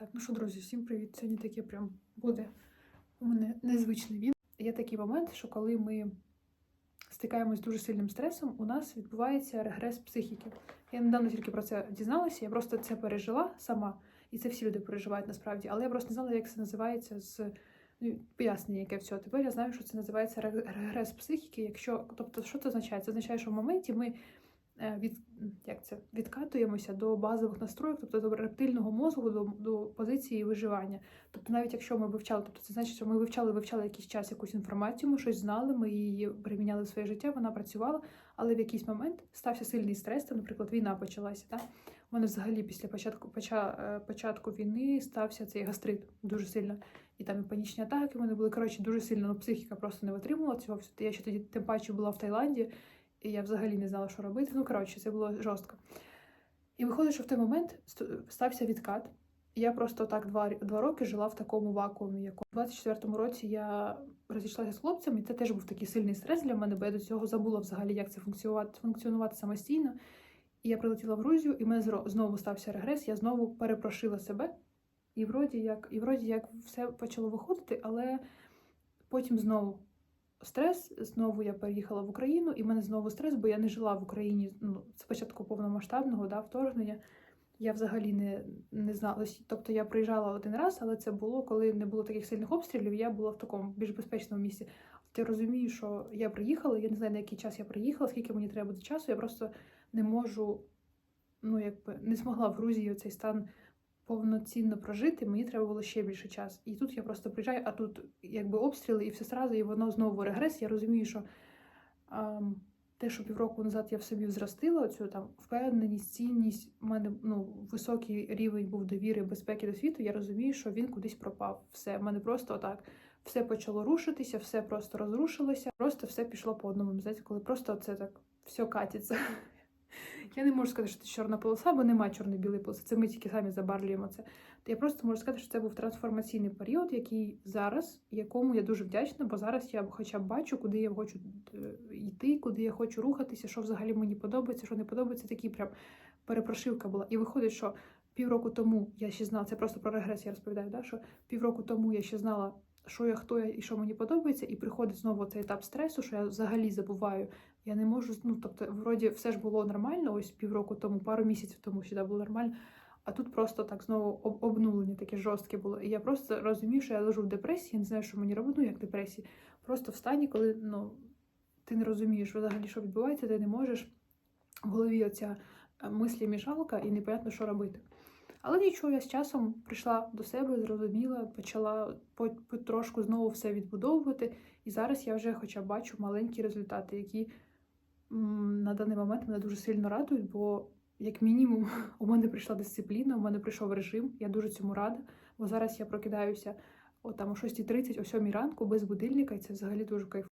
Так, ну що, друзі, всім привіт. Сьогодні таке прям буде у мене незвичний він. Є такий момент, що коли ми стикаємось з дуже сильним стресом, у нас відбувається регрес психіки. Я недавно тільки про це дізналася, я просто це пережила сама, і це всі люди переживають насправді, але я просто не знала, як це називається з ну, пояснення, яке всього. Тепер я знаю, що це називається регрес психіки. Якщо, тобто, що це означає? Це означає, що в моменті ми від, як це, відкатуємося до базових настроїв, тобто до рептильного мозку, до, до позиції виживання. Тобто, навіть якщо ми вивчали, тобто це значить, що ми вивчали, вивчали якийсь час якусь інформацію, ми щось знали, ми її приміняли в своє життя, вона працювала, але в якийсь момент стався сильний стрес, там, наприклад, війна почалася. Так? У мене взагалі після початку поча, е, початку війни стався цей гастрит дуже сильно. І там і панічні атаки в мене були. Коротше, дуже сильно ну, психіка просто не витримувала цього. Я ще тоді тим паче була в Таїланді, і я взагалі не знала, що робити. Ну, коротше, це було жорстко. І виходить, що в той момент стався відкат. Я просто так два, два роки жила в такому вакуумі. Як у 24-му році я розійшлася з хлопцем, і це теж був такий сильний стрес для мене, бо я до цього забула взагалі, як це функціонувати, функціонувати самостійно. І я прилетіла в Грузію, і в мене знову стався регрес. Я знову перепрошила себе. І вроді як, і вроді як все почало виходити, але потім знову стрес. Знову я переїхала в Україну, і в мене знову стрес, бо я не жила в Україні ну, спочатку повномасштабного да, вторгнення. Я взагалі не, не знала. Тобто я приїжджала один раз, але це було, коли не було таких сильних обстрілів, я була в такому більш безпечному місці. Ти розумію, що я приїхала, я не знаю, на який час я приїхала, скільки мені треба буде часу. Я просто не можу, ну якби не змогла в Грузії цей стан повноцінно прожити. Мені треба було ще більше часу. І тут я просто приїжджаю, а тут якби обстріли і все сразу, і воно знову регрес. Я розумію, що ам, те, що півроку назад я в собі зростила, цю там впевненість, цінність, у мене ну, високий рівень був довіри, безпеки до світу. Я розумію, що він кудись пропав. Все, в мене просто отак. Все почало рушитися, все просто розрушилося, просто все пішло по одному. Знаєте, коли просто це так все катиться. Я не можу сказати, що це чорна полоса, бо немає чорно-білої полоси. Це ми тільки самі забарлюємо це. Я просто можу сказати, що це був трансформаційний період, який зараз, якому я дуже вдячна, бо зараз я хоча б бачу, куди я хочу е, йти, куди я хочу рухатися, що взагалі мені подобається, що не подобається. Такі прям перепрошивка була. І виходить, що півроку тому я ще знала, це просто про регрес, я розповідаю, да, що півроку тому я ще знала, що я, хто я і що мені подобається, і приходить знову цей етап стресу, що я взагалі забуваю. Я не можу, ну тобто, вроді все ж було нормально, ось півроку тому, пару місяців тому сюди було нормально. А тут просто так знову об- обнулення таке жорстке було. І я просто розумію, що я лежу в депресії, я не знаю, що мені робити, ну як депресії. Просто в стані, коли ну, ти не розумієш взагалі, що відбувається, ти не можеш. В голові оця мислі мішалка і непонятно, що робити. Але нічого, я з часом прийшла до себе, зрозуміла, почала по- потрошку знову все відбудовувати. І зараз я вже хоча бачу маленькі результати, які на даний момент мене дуже сильно радують, бо як мінімум у мене прийшла дисципліна, у мене прийшов режим. Я дуже цьому рада. Бо зараз я прокидаюся о, там, о 6.30, о 7 ранку без будильника, і це взагалі дуже кайфово.